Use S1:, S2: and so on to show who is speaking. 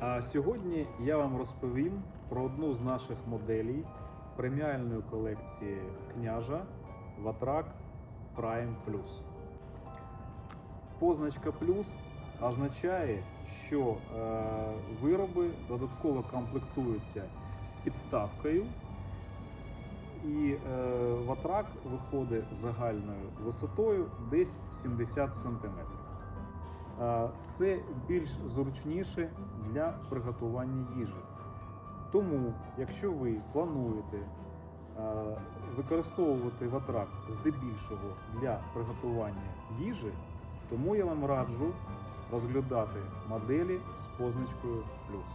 S1: А сьогодні я вам розповім про одну з наших моделей преміальної колекції княжа Ватрак Prime Plus. Позначка плюс означає, що е, вироби додатково комплектуються підставкою, і е, ватрак виходить загальною висотою десь 70 см. Це більш зручніше для приготування їжі. Тому, якщо ви плануєте використовувати ватрак здебільшого для приготування їжі, тому я вам раджу розглядати моделі з позначкою плюс.